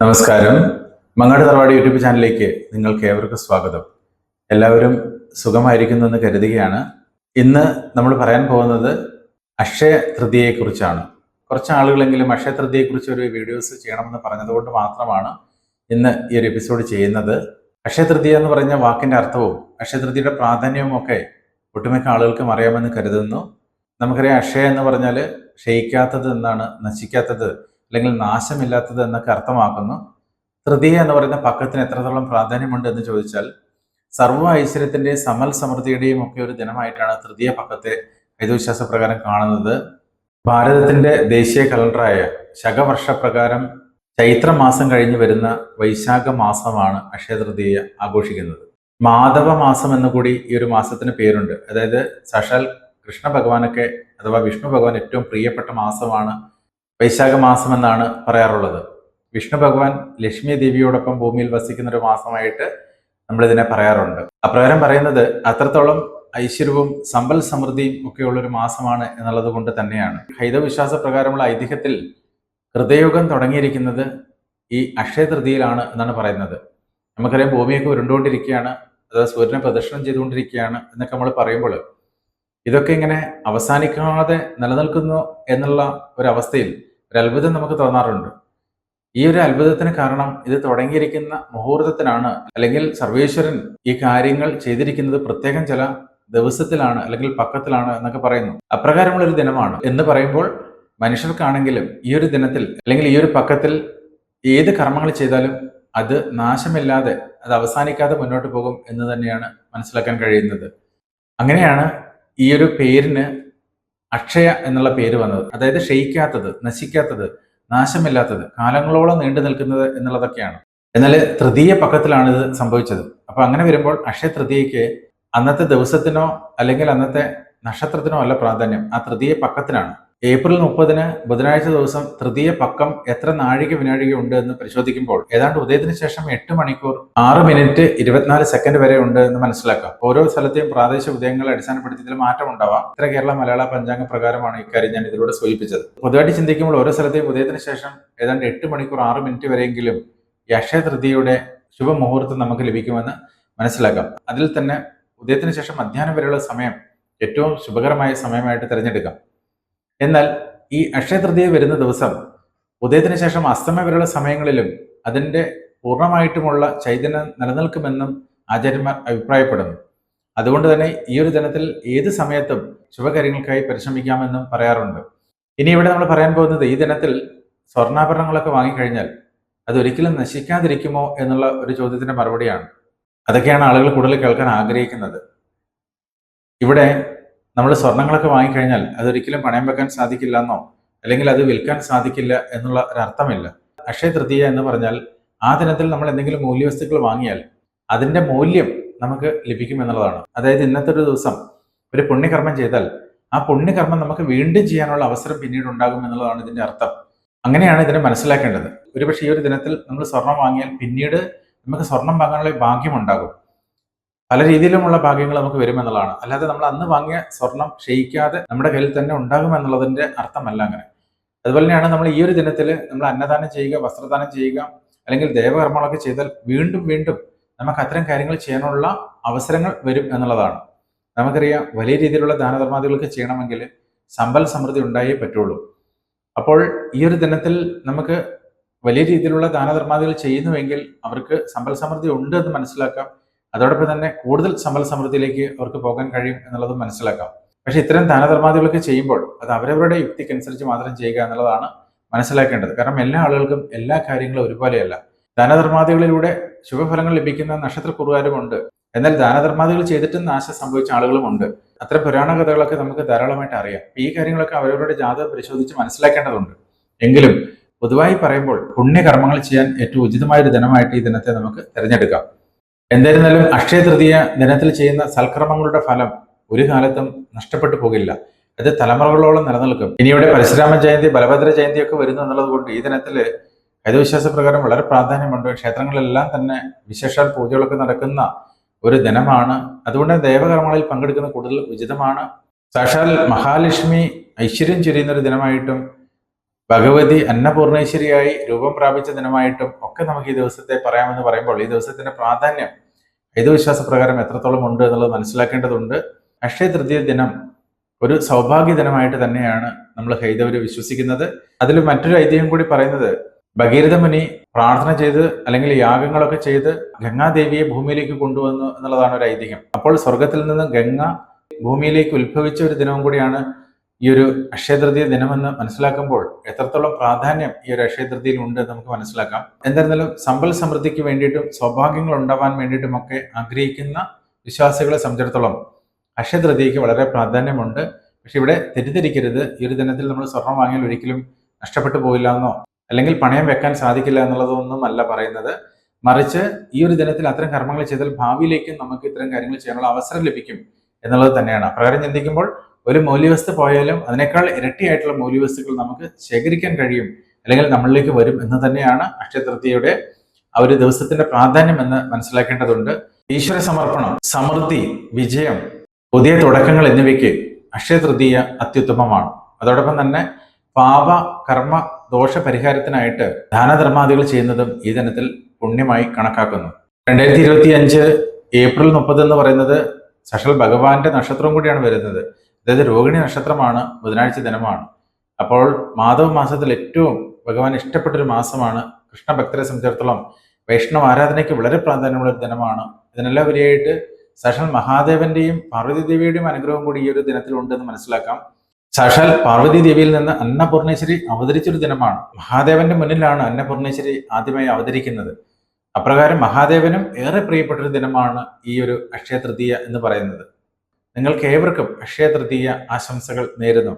നമസ്കാരം. മങ്ങാട് തറവാട് യൂട്യൂബ് ചാനലിലേക്ക് നിങ്ങൾക്ക് ഏവർക്കും സ്വാഗതം. എല്ലാവരും സുഖമായിരിക്കുന്നു എന്ന് കരുതുകയാണ്. ഇന്ന് നമ്മൾ പറയാൻ പോകുന്നത് അക്ഷയ തൃതിയെക്കുറിച്ചാണ് കുറച്ച് ആളുകളെങ്കിലും അക്ഷയ തൃതിയെക്കുറിച്ച് ഒരു വീഡിയോസ് ചെയ്യണമെന്ന് പറഞ്ഞതുകൊണ്ട് മാത്രമാണ് ഇന്ന് ഈ ഒരു എപ്പിസോഡ് ചെയ്യുന്നത്. അക്ഷയ തൃതീയ എന്ന് പറഞ്ഞ വാക്കിന്റെ അർത്ഥവും അക്ഷയ തൃതിയുടെ പ്രാധാന്യവും ഒക്കെ ഒട്ടുമിക്ക ആളുകൾക്കും അറിയാമെന്ന് കരുതുന്നു. നമുക്കറിയാം അക്ഷയ എന്ന് പറഞ്ഞാൽ ക്ഷയിക്കാത്തത് എന്നാണ് നശിക്കാത്തത് അല്ലെങ്കിൽ നാശമില്ലാത്തത് എന്നൊക്കെ അർത്ഥമാക്കുന്നു. തൃതീയ എന്ന് പറയുന്ന പക്കത്തിന് എത്രത്തോളം പ്രാധാന്യമുണ്ട് എന്ന് ചോദിച്ചാൽ സർവ ഐശ്വര്യത്തിന്റെയും സമൽ സമൃദ്ധിയുടെയും ഒക്കെ ഒരു ദിനമായിട്ടാണ് തൃതീയ പക്കത്തെ ഹൈതവിശ്വാസ പ്രകാരം കാണുന്നത്. ഭാരതത്തിന്റെ ദേശീയ കലണ്ടറായ ശകവർഷ പ്രകാരം ചൈത്ര മാസം കഴിഞ്ഞ് വരുന്ന വൈശാഖ മാസമാണ് അക്ഷയ തൃതീയ ആഘോഷിക്കുന്നത്. മാധവ മാസം എന്നുകൂടി ഈ ഒരു മാസത്തിന് പേരുണ്ട്. അതായത് സഷാൽ കൃഷ്ണ ഭഗവാനൊക്കെ അഥവാ വിഷ്ണു ഭഗവാൻ ഏറ്റവും പ്രിയപ്പെട്ട മാസമാണ് വൈശാഖ മാസം എന്നാണ് പറയാറുള്ളത്. വിഷ്ണു ഭഗവാൻ ലക്ഷ്മി ദേവിയോടൊപ്പം ഭൂമിയിൽ വസിക്കുന്ന ഒരു മാസമായിട്ട് നമ്മൾ ഇതിനെ പറയാറുണ്ട്. അപ്രകാരം പറയുന്നത് അത്രത്തോളം ഐശ്വര്യവും സമ്പൽ സമൃദ്ധിയും ഒക്കെയുള്ള ഒരു മാസമാണ് എന്നുള്ളത് കൊണ്ട് തന്നെയാണ്. ഹൈതവിശ്വാസ വിശ്വാസ പ്രകാരമുള്ള ഐതിഹ്യത്തിൽ ഹൃദയയുഗം തുടങ്ങിയിരിക്കുന്നത് ഈ അക്ഷയ തൃതിയിലാണ് എന്നാണ് പറയുന്നത്. നമുക്കറിയാം ഭൂമിയൊക്കെ ഉരുണ്ടുകൊണ്ടിരിക്കുകയാണ് അതായത് സൂര്യനെ പ്രദർശനം ചെയ്തുകൊണ്ടിരിക്കുകയാണ് എന്നൊക്കെ നമ്മൾ പറയുമ്പോൾ ഇതൊക്കെ ഇങ്ങനെ അവസാനിക്കാതെ നിലനിൽക്കുന്നു എന്നുള്ള ഒരു ഒരു അത്ഭുതം നമുക്ക് തോന്നാറുണ്ട്. ഈ ഒരു അത്ഭുതത്തിന് കാരണം ഇത് തുടങ്ങിയിരിക്കുന്ന മുഹൂർത്തത്തിനാണ് അല്ലെങ്കിൽ സർവേശ്വരൻ ഈ കാര്യങ്ങൾ ചെയ്തിരിക്കുന്നത് പ്രത്യേകം ചില ദിവസത്തിലാണ് അല്ലെങ്കിൽ പക്കത്തിലാണ് എന്നൊക്കെ പറയുന്നു. അപ്രകാരമുള്ള ഒരു ദിനമാണ് എന്ന് പറയുമ്പോൾ മനുഷ്യർക്കാണെങ്കിലും ഈ ഒരു ദിനത്തിൽ അല്ലെങ്കിൽ ഈ ഒരു പക്കത്തിൽ ഏത് കർമ്മങ്ങൾ ചെയ്താലും അത് നാശമില്ലാതെ അത് അവസാനിക്കാതെ മുന്നോട്ട് പോകും എന്ന് തന്നെയാണ് മനസ്സിലാക്കാൻ കഴിയുന്നത്. അങ്ങനെയാണ് ഈ ഒരു പേരിന് അക്ഷയ എന്നുള്ള പേര് വന്നത്. അതായത് ക്ഷയിക്കാത്തത് നശിക്കാത്തത് നാശമില്ലാത്തത് കാലങ്ങളോളം നീണ്ടു നിൽക്കുന്നത് എന്നുള്ളതൊക്കെയാണ്. എന്നാൽ തൃതീയ പക്കത്തിലാണ് ഇത് സംഭവിച്ചത്. അപ്പൊ അങ്ങനെ വരുമ്പോൾ അക്ഷയ തൃതീയയ്ക്ക് അന്നത്തെ ദിവസത്തിനോ അല്ലെങ്കിൽ അന്നത്തെ നക്ഷത്രത്തിനോ അല്ല പ്രാധാന്യം ആ തൃതീയ പക്കത്തിനാണ്. ഏപ്രിൽ മുപ്പതിന് ബുധനാഴ്ച ദിവസം തൃതീയ പക്കം എത്ര നാഴിക വിനാഴിക ഉണ്ട് എന്ന് പരിശോധിക്കുമ്പോൾ ഏതാണ്ട് ഉദയത്തിന് ശേഷം എട്ട് മണിക്കൂർ ആറ് മിനിറ്റ് ഇരുപത്തിനാല് സെക്കൻഡ് വരെ ഉണ്ട് എന്ന് മനസ്സിലാക്കാം. ഓരോ സ്ഥലത്തെയും പ്രാദേശിക ഉദയങ്ങളെ അടിസ്ഥാനപ്പെടുത്തി ഇതിൽ മാറ്റം ഉണ്ടാവാം. ഇത്ര കേരള മലയാള പഞ്ചാംഗ പ്രകാരമാണ് ഇക്കാര്യം ഞാൻ ഇതിലൂടെ സൂചിപ്പിച്ചത്. പൊതുവായിട്ട് ചിന്തിക്കുമ്പോൾ ഓരോ സ്ഥലത്തെയും ഉദയത്തിന് ശേഷം ഏതാണ്ട് എട്ട് മണിക്കൂർ ആറ് മിനിറ്റ് വരെയെങ്കിലും അക്ഷയ തൃതീയയുടെ ശുഭമുഹൂർത്തം നമുക്ക് ലഭിക്കുമെന്ന് മനസ്സിലാക്കാം. അതിൽ തന്നെ ഉദയത്തിന് ശേഷം മധ്യാഹ്നം വരെയുള്ള സമയം ഏറ്റവും ശുഭകരമായ സമയമായിട്ട് തിരഞ്ഞെടുക്കാം. എന്നാൽ ഈ അക്ഷയ തൃതീയ വരുന്ന ദിവസം ഉദയത്തിന് ശേഷം അസ്തമയം വരെയുള്ള സമയങ്ങളിലും അതിന്റെ പൂർണമായിട്ടുമുള്ള ചൈതന്യം നിലനിൽക്കുമെന്നും ആചാര്യന്മാർ അഭിപ്രായപ്പെടുന്നു. അതുകൊണ്ട് തന്നെ ഈ ഒരു ദിനത്തിൽ ഏത് സമയത്തും ശുഭകാര്യങ്ങൾക്കായി പരിശ്രമിക്കാമെന്നും പറയാറുണ്ട്. ഇനി ഇവിടെ നമ്മൾ പറയാൻ പോകുന്നത് ഈ ദിനത്തിൽ സ്വർണാഭരണങ്ങളൊക്കെ വാങ്ങിക്കഴിഞ്ഞാൽ അതൊരിക്കലും നശിക്കാതിരിക്കുമോ എന്നുള്ള ഒരു ചോദ്യത്തിന്റെ മറുപടിയാണ്. അതൊക്കെയാണ് ആളുകൾ കൂടുതൽ കേൾക്കാൻ ആഗ്രഹിക്കുന്നത്. ഇവിടെ നമ്മൾ സ്വർണങ്ങളൊക്കെ വാങ്ങിക്കഴിഞ്ഞാൽ അതൊരിക്കലും പണയം വെക്കാൻ സാധിക്കില്ല എന്നോ അല്ലെങ്കിൽ അത് വിൽക്കാൻ സാധിക്കില്ല എന്നുള്ള ഒരു അർത്ഥമില്ല അക്ഷയ തൃതീയ എന്ന് പറഞ്ഞാൽ ആ ദിനത്തിൽ നമ്മൾ എന്തെങ്കിലും മൂല്യവസ്തുക്കൾ വാങ്ങിയാൽ അതിന്റെ മൂല്യം നമുക്ക് ലഭിക്കും എന്നുള്ളതാണ് അതായത് ഇന്നത്തെ ഒരു ദിവസം ഒരു പുണ്യകർമ്മം ചെയ്താൽ ആ പുണ്യകർമ്മം നമുക്ക് വീണ്ടും ചെയ്യാനുള്ള അവസരം പിന്നീട് ഉണ്ടാകും എന്നുള്ളതാണ് ഇതിന്റെ അർത്ഥം. അങ്ങനെയാണ് ഇതിനെ മനസ്സിലാക്കേണ്ടത്. ഒരുപക്ഷെ ഈ ഒരു ദിനത്തിൽ നമ്മൾ സ്വർണം വാങ്ങിയാൽ പിന്നീട് നമുക്ക് സ്വർണം വാങ്ങാനുള്ള ഭാഗ്യം ഉണ്ടാകും. പല രീതിയിലുമുള്ള ഭാഗ്യങ്ങൾ നമുക്ക് വരുമെന്നുള്ളതാണ്. അല്ലാതെ നമ്മൾ അന്ന് വാങ്ങിയ സ്വർണം ക്ഷയിക്കാതെ നമ്മുടെ കയ്യിൽ തന്നെ ഉണ്ടാകും എന്നുള്ളതിന്റെ അർത്ഥമല്ല അങ്ങനെ. അതുപോലെ തന്നെയാണ് നമ്മൾ ഈ ഒരു ദിനത്തിൽ നമ്മൾ അന്നദാനം ചെയ്യുക വസ്ത്രദാനം ചെയ്യുക അല്ലെങ്കിൽ ദേവകർമ്മങ്ങളൊക്കെ ചെയ്താൽ വീണ്ടും വീണ്ടും നമുക്ക് അത്തരം കാര്യങ്ങൾ ചെയ്യാനുള്ള അവസരങ്ങൾ വരും എന്നുള്ളതാണ്. നമുക്കറിയാം വലിയ രീതിയിലുള്ള ദാനധർമാദികളൊക്കെ ചെയ്യണമെങ്കിൽ സമ്പൽ സമൃദ്ധി ഉണ്ടായേ പറ്റുള്ളൂ. അപ്പോൾ ഈ ഒരു ദിനത്തിൽ നമുക്ക് വലിയ രീതിയിലുള്ള ദാനധർമാദികൾ ചെയ്യുന്നുവെങ്കിൽ അവർക്ക് സമ്പൽ സമൃദ്ധി ഉണ്ട് എന്ന് മനസ്സിലാക്കാം. അതോടൊപ്പം തന്നെ കൂടുതൽ സമ്പൽ സമൃദ്ധിയിലേക്ക് അവർക്ക് പോകാൻ കഴിയും എന്നുള്ളത് മനസ്സിലാക്കാം. പക്ഷെ ഇത്തരം ദാനധർമാദികളൊക്കെ ചെയ്യുമ്പോൾ അത് അവരവരുടെ യുക്തിക്കനുസരിച്ച് മാത്രം ചെയ്യുക എന്നുള്ളതാണ് മനസ്സിലാക്കേണ്ടത്. കാരണം എല്ലാ ആളുകൾക്കും എല്ലാ കാര്യങ്ങളും ഒരുപോലെയല്ല. ദാനധർമാദികളിലൂടെ ശുഭഫലങ്ങൾ ലഭിക്കുന്ന നക്ഷത്രക്കുറുകാരുമുണ്ട്. എന്നാൽ ദാനധർമാദികൾ ചെയ്തിട്ടും നാശം സംഭവിച്ച ആളുകളുമുണ്ട്. അത്ര പുരാണ കഥകളൊക്കെ നമുക്ക് ധാരാളമായിട്ട് അറിയാം. ഈ കാര്യങ്ങളൊക്കെ അവരവരുടെ ജാതക പരിശോധിച്ച് മനസ്സിലാക്കേണ്ടതുണ്ട്. എങ്കിലും പൊതുവായി പറയുമ്പോൾ പുണ്യകർമ്മങ്ങൾ ചെയ്യാൻ ഏറ്റവും ഉചിതമായ ഒരു ദിനമായിട്ട് ഈ ദിനത്തെ നമുക്ക് തിരഞ്ഞെടുക്കാം. എന്തായിരുന്നാലും അക്ഷയ തൃതീയ ദിനത്തിൽ ചെയ്യുന്ന സൽക്രമങ്ങളുടെ ഫലം ഒരു കാലത്തും നഷ്ടപ്പെട്ടു പോകില്ല. അത് തലമുറകളോളം നിലനിൽക്കും. ഇനി ഇവിടെ പരശുരാമ ജയന്തി ബലഭദ്ര ജയന്തിയൊക്കെ വരുന്നു എന്നുള്ളത് കൊണ്ട് ഈ ദിനത്തിൽ ഹൈതവിശ്വാസ പ്രകാരം വളരെ പ്രാധാന്യമുണ്ട്. ക്ഷേത്രങ്ങളിലെല്ലാം തന്നെ വിശേഷാൽ പൂജകളൊക്കെ നടക്കുന്ന ഒരു ദിനമാണ്. അതുകൊണ്ട് ദേവകർമ്മങ്ങളിൽ പങ്കെടുക്കുന്ന കൂടുതൽ ഉചിതമാണ്. സാക്ഷാൽ മഹാലക്ഷ്മി ഐശ്വര്യം ചൊരിയുന്ന ഒരു ദിനമായിട്ടും ഭഗവതി അന്നപൂർണേശ്വരിയായി രൂപം പ്രാപിച്ച ദിനമായിട്ടും ഒക്കെ നമുക്ക് ഈ ദിവസത്തെ പറയാമെന്ന് പറയുമ്പോൾ ഈ ദിവസത്തിന്റെ പ്രാധാന്യം ഹൈതവിശ്വാസ പ്രകാരം എത്രത്തോളം ഉണ്ട് എന്നുള്ളത് മനസ്സിലാക്കേണ്ടതുണ്ട്. അക്ഷയ തൃതീയ ദിനം ഒരു സൗഭാഗ്യ ദിനമായിട്ട് തന്നെയാണ് നമ്മൾ ഹൈതവര് വിശ്വസിക്കുന്നത്. അതിൽ മറ്റൊരു ഐതിഹ്യം കൂടി പറയുന്നത് ഭഗീരഥ മുനി പ്രാർത്ഥന ചെയ്ത് അല്ലെങ്കിൽ യാഗങ്ങളൊക്കെ ചെയ്ത് ഗംഗാദേവിയെ ഭൂമിയിലേക്ക് കൊണ്ടുവന്നു എന്നുള്ളതാണ് ഒരു ഐതിഹ്യം. അപ്പോൾ സ്വർഗത്തിൽ നിന്ന് ഗംഗ ഭൂമിയിലേക്ക് ഉത്ഭവിച്ച ഒരു ദിനവും കൂടിയാണ് ഈ ഒരു അക്ഷയതൃതീയ ദിനമെന്ന് മനസ്സിലാക്കുമ്പോൾ എത്രത്തോളം പ്രാധാന്യം ഈ ഒരു അക്ഷയതൃതിയിൽ ഉണ്ട് നമുക്ക് മനസ്സിലാക്കാം. എന്തായിരുന്നാലും സമ്പൽ സമൃദ്ധിക്ക് വേണ്ടിയിട്ടും സൗഭാഗ്യങ്ങൾ ഉണ്ടാവാൻ വേണ്ടിയിട്ടും ഒക്കെ ആഗ്രഹിക്കുന്ന വിശ്വാസികളെ സംബന്ധിച്ചിടത്തോളം അക്ഷയതൃതിക്ക് വളരെ പ്രാധാന്യമുണ്ട്. പക്ഷെ ഇവിടെ തെറ്റിദ്ധരിക്കരുത്. ഈ ഒരു ദിനത്തിൽ നമ്മൾ സ്വർണം വാങ്ങിയാൽ ഒരിക്കലും നഷ്ടപ്പെട്ടു പോയില്ല എന്നോ അല്ലെങ്കിൽ പണയം വെക്കാൻ സാധിക്കില്ല എന്നുള്ളതൊന്നും അല്ല പറയുന്നത്. മറിച്ച് ഈ ഒരു ദിനത്തിൽ അത്തരം കർമ്മങ്ങൾ ചെയ്താൽ ഭാവിയിലേക്കും നമുക്ക് ഇത്തരം കാര്യങ്ങൾ ചെയ്യാനുള്ള അവസരം ലഭിക്കും എന്നുള്ളത് തന്നെയാണ്. പ്രകാരം ചിന്തിക്കുമ്പോൾ ഒരു മൂല്യവസ്തു പോയാലും അതിനേക്കാൾ ഇരട്ടിയായിട്ടുള്ള മൂല്യവസ്തുക്കൾ നമുക്ക് ശേഖരിക്കാൻ കഴിയും അല്ലെങ്കിൽ നമ്മളിലേക്ക് വരും എന്ന് തന്നെയാണ് അക്ഷയതൃതീയയുടെ ആ ഒരു ദിവസത്തിന്റെ പ്രാധാന്യം എന്ന് മനസ്സിലാക്കേണ്ടതുണ്ട്. ഈശ്വര സമർപ്പണം സമൃദ്ധി വിജയം പുതിയ തുടക്കങ്ങൾ എന്നിവയ്ക്ക് അക്ഷയതൃതീയ അത്യുത്തമമാണ്. അതോടൊപ്പം തന്നെ പാപ കർമ്മ ദോഷ പരിഹാരത്തിനായിട്ട് ദാനധർമാദികൾ ചെയ്യുന്നതും ഈ ദിനത്തിൽ പുണ്യമായി കണക്കാക്കുന്നു. രണ്ടായിരത്തി ഇരുപത്തി അഞ്ച് ഏപ്രിൽ മുപ്പത് എന്ന് പറയുന്നത് സഷൽ ഭഗവാന്റെ നക്ഷത്രം കൂടിയാണ് വരുന്നത്. അതായത് രോഹിണി നക്ഷത്രമാണ് ബുധനാഴ്ച ദിനമാണ്. അപ്പോൾ മാധവ മാസത്തിൽ ഏറ്റവും ഭഗവാൻ ഇഷ്ടപ്പെട്ടൊരു മാസമാണ് കൃഷ്ണഭക്തരെ സംബന്ധിച്ചിടത്തോളം. വൈഷ്ണവ ആരാധനയ്ക്ക് വളരെ പ്രാധാന്യമുള്ള ഒരു ദിനമാണ്. ഇതിനെല്ലാം ഉപരിയായിട്ട് സാക്ഷാൽ മഹാദേവന്റെയും പാർവതി ദേവിയുടെയും അനുഗ്രഹം കൂടി ഈ ഒരു ദിനത്തിൽ ഉണ്ടെന്ന് മനസ്സിലാക്കാം. സാക്ഷാൽ പാർവതി ദേവിയിൽ നിന്ന് അന്നപൂർണേശ്വരി അവതരിച്ചൊരു ദിനമാണ്. മഹാദേവന്റെ മുന്നിലാണ് അന്നപൂർണേശ്വരി ആദ്യമായി അവതരിക്കുന്നത്. അപ്രകാരം മഹാദേവനും ഏറെ പ്രിയപ്പെട്ടൊരു ദിനമാണ് ഈ ഒരു അക്ഷയ തൃതീയ എന്ന് പറയുന്നത്. നിങ്ങൾക്ക് ഏവർക്കും അക്ഷയ തൃതീയ ആശംസകൾ നേരുന്നു.